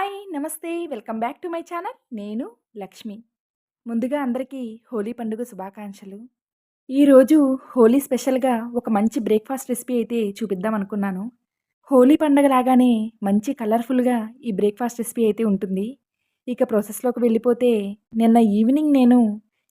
Hi namaste welcome back to my channel. నేను లక్ష్మి. ముందుగా అందరికీ హోలీ పండుగ శుభాకాంక్షలు. ఈరోజు హోలీ స్పెషల్గా ఒక మంచి బ్రేక్ఫాస్ట్ రెసిపీ అయితే చూపిద్దాం అనుకున్నాను. హోలీ పండగ లాగానే మంచి కలర్ఫుల్గా ఈ బ్రేక్ఫాస్ట్ రెసిపీ అయితే ఉంటుంది. ఇక ప్రాసెస్లోకి వెళ్ళిపోతే నిన్న ఈవినింగ్ నేను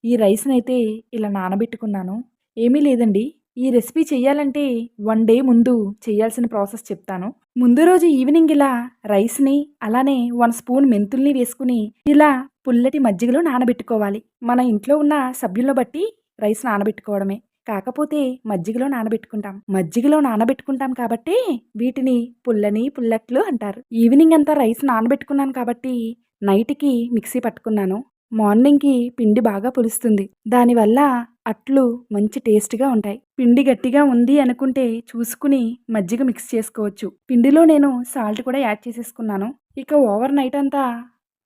ఈ రైస్ని అయితే ఇలా నానబెట్టుకున్నాను. ఏమీ లేదండి ఈ రెసిపీ చేయాలంటే వన్ డే ముందు చేయాల్సిన ప్రాసెస్ చెప్తాను. ముందు రోజు ఈవినింగ్ ఇలా రైస్ని అలానే వన్ స్పూన్ మెంతుల్ని వేసుకుని ఇలా పుల్లటి మజ్జిగలో నానబెట్టుకోవాలి. మన ఇంట్లో ఉన్న సభ్యులను బట్టి రైస్ నానబెట్టుకోవడమే. కాకపోతే మజ్జిగలో నానబెట్టుకుంటాం. మజ్జిగలో నానబెట్టుకుంటాం కాబట్టి వీటిని పుల్లని పుల్లట్లు అంటారు. ఈవినింగ్ అంతా రైస్ నానబెట్టుకున్నాను కాబట్టి నైట్కి మిక్సీ పట్టుకున్నాను. మార్నింగ్కి పిండి బాగా పులుస్తుంది. దానివల్ల అట్లు మంచి టేస్ట్గా ఉంటాయి. పిండి గట్టిగా ఉంది అనుకుంటే చూసుకుని మజ్జిగ మిక్స్ చేసుకోవచ్చు. పిండిలో నేను సాల్ట్ కూడా యాడ్ చేసేసుకున్నాను. ఇక ఓవర్ నైట్ అంతా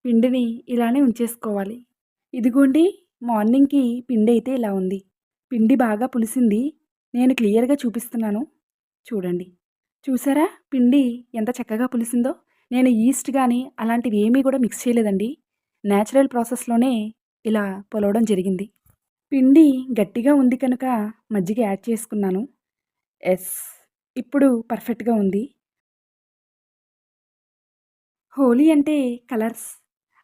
పిండిని ఇలానే ఉంచేసుకోవాలి. ఇదిగోండి మార్నింగ్కి పిండి అయితే ఇలా ఉంది. పిండి బాగా పులిసింది. నేను క్లియర్గా చూపిస్తున్నాను. చూడండి. చూసారా? పిండి ఎంత చక్కగా పులిసిందో. నేను ఈస్ట్ కానీ అలాంటివి ఏమీ కూడా మిక్స్ చేయలేదండి. న్యాచురల్ ప్రాసెస్లోనే ఇలా పొలవడం జరిగింది. పిండి గట్టిగా ఉంది కనుక మజ్జిగ యాడ్ చేసుకున్నాను. ఎస్ ఇప్పుడు పర్ఫెక్ట్గా ఉంది. హోలీ అంటే కలర్స్.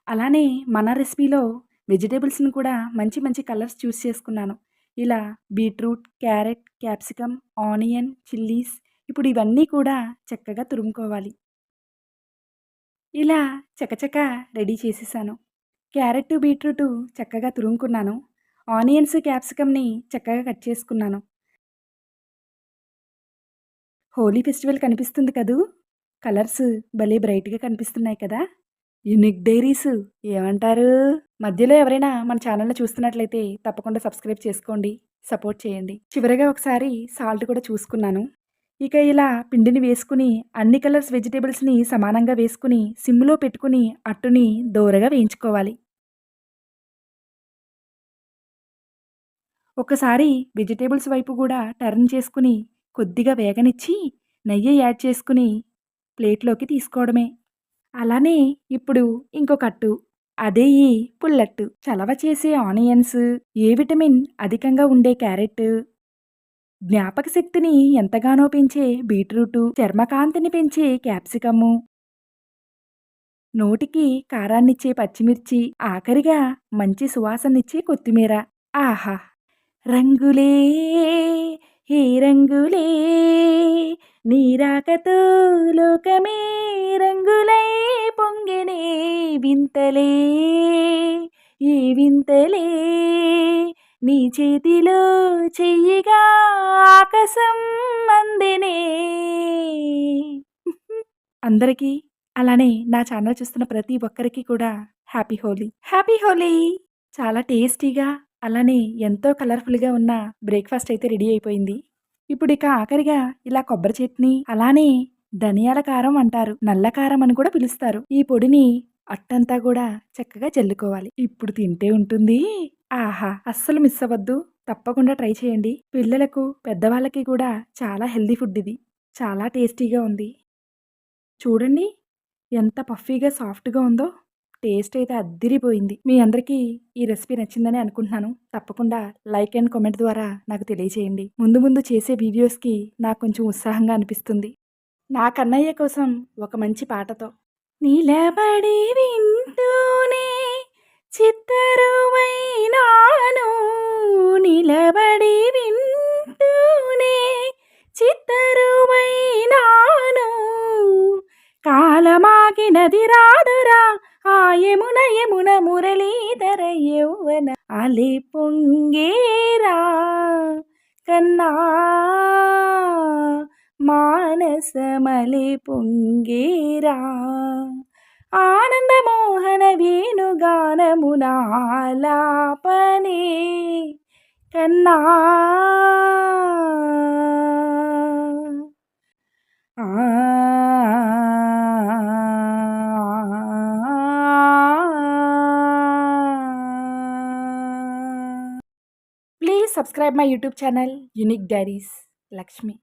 అలానే మన రెసిపీలో వెజిటేబుల్స్ని కూడా మంచి మంచి కలర్స్ చూస్ చేసుకున్నాను. ఇలా beetroot carrot capsicum onion chillies ఇప్పుడు ఇవన్నీ కూడా చక్కగా తురుముకోవాలి. ఇలా చకచక రెడీ చేసేసాను. క్యారెట్ బీట్రూట్ చక్కగా తురుముకున్నాను. ఆనియన్స్ క్యాప్సికమ్ని చక్కగా కట్ చేసుకున్నాను. హోలీ ఫెస్టివల్ కనిపిస్తుంది కదూ? కలర్స్ భలే బ్రైట్గా కనిపిస్తున్నాయి కదా? యునిక్ డైరీస్ ఏమంటారు? మధ్యలో ఎవరైనా మన ఛానల్ని చూస్తున్నట్లయితే తప్పకుండా సబ్స్క్రైబ్ చేసుకోండి సపోర్ట్ చేయండి. చివరిగా ఒకసారి సాల్ట్ కూడా చూసుకున్నాను. ఇక ఇలా పిండిని వేసుకుని అన్ని కలర్స్ వెజిటేబుల్స్ని సమానంగా వేసుకుని సిమ్లో పెట్టుకుని అట్టుని దోరగా వేయించుకోవాలి. ఒకసారి వెజిటేబుల్స్ వైపు కూడా టర్న్ చేసుకుని కొద్దిగా వేగనిచ్చి నెయ్యి యాడ్ చేసుకుని ప్లేట్లోకి తీసుకోవడమే. అలానే ఇప్పుడు ఇంకొక అట్టు అదే ఈ పుల్లట్టు. చలవ చేసే ఆనియన్స్ ఏ విటమిన్ అధికంగా ఉండే క్యారెట్? జ్ఞాపక శక్తిని ఎంతగానో పెంచే బీట్రూటు చర్మకాంతిని పెంచే క్యాప్సికము. నోటికి కారాన్నిచ్చే పచ్చిమిర్చి ఆఖరిగా మంచి సువాసనిచ్చే కొత్తిమీర. ఆహా! రంగులే హే రంగులే? నీరాకతో లోకమే రంగులై పొంగినే వింతలే ఈ వింతలే? నీ చేతిలో చెయ్యిగా ఆకాశం అందినే. అందరికీ అలానే నా ఛానల్ చూస్తున్న ప్రతి ఒక్కరికి కూడా హ్యాపీ హోలీ. హ్యాపీ హోలీ! చాలా టేస్టీగా అలానే ఎంతో కలర్ఫుల్గా ఉన్న బ్రేక్ఫాస్ట్ అయితే రెడీ అయిపోయింది. ఇప్పుడు ఇక ఆఖరిగా ఇలా కొబ్బరి చట్నీ అలానే ధనియాల కారం అంటారు నల్ల కారం అని కూడా పిలుస్తారు. ఈ పొడిని అట్టంతా కూడా చక్కగా చల్లుకోవాలి. ఇప్పుడు తింటే ఉంటుంది. ఆహా! అస్సలు మిస్ అవ్వద్దు. తప్పకుండా ట్రై చేయండి. పిల్లలకు పెద్దవాళ్ళకి కూడా చాలా హెల్దీ ఫుడ్ ఇది. చాలా టేస్టీగా ఉంది. చూడండి ఎంత పఫీగా సాఫ్ట్గా ఉందో. టేస్ట్ అయితే అద్దిరిపోయింది. మీ అందరికీ ఈ రెసిపీ నచ్చిందని అనుకుంటున్నాను. తప్పకుండా లైక్ అండ్ కామెంట్ ద్వారా నాకు తెలియజేయండి. ముందు ముందు చేసే వీడియోస్కి నాకు కొంచెం ఉత్సాహంగా అనిపిస్తుంది. నా కన్నయ్య కోసం ఒక మంచి పాటతో నిలబడి వింటూనే చిత్తరువైనాను నిలబడి వింటూనే చిత్తరువైనాను కాలమాగినది రాదురా యమున యమున మురళీధర యౌవన అలే పొంగేరా కన్నా మానసమలే పొంగేరా. ఆనందమోహన వేణుగానమునాలాపనే కన్నా subscribe my YouTube channel unique diaries Lakshmi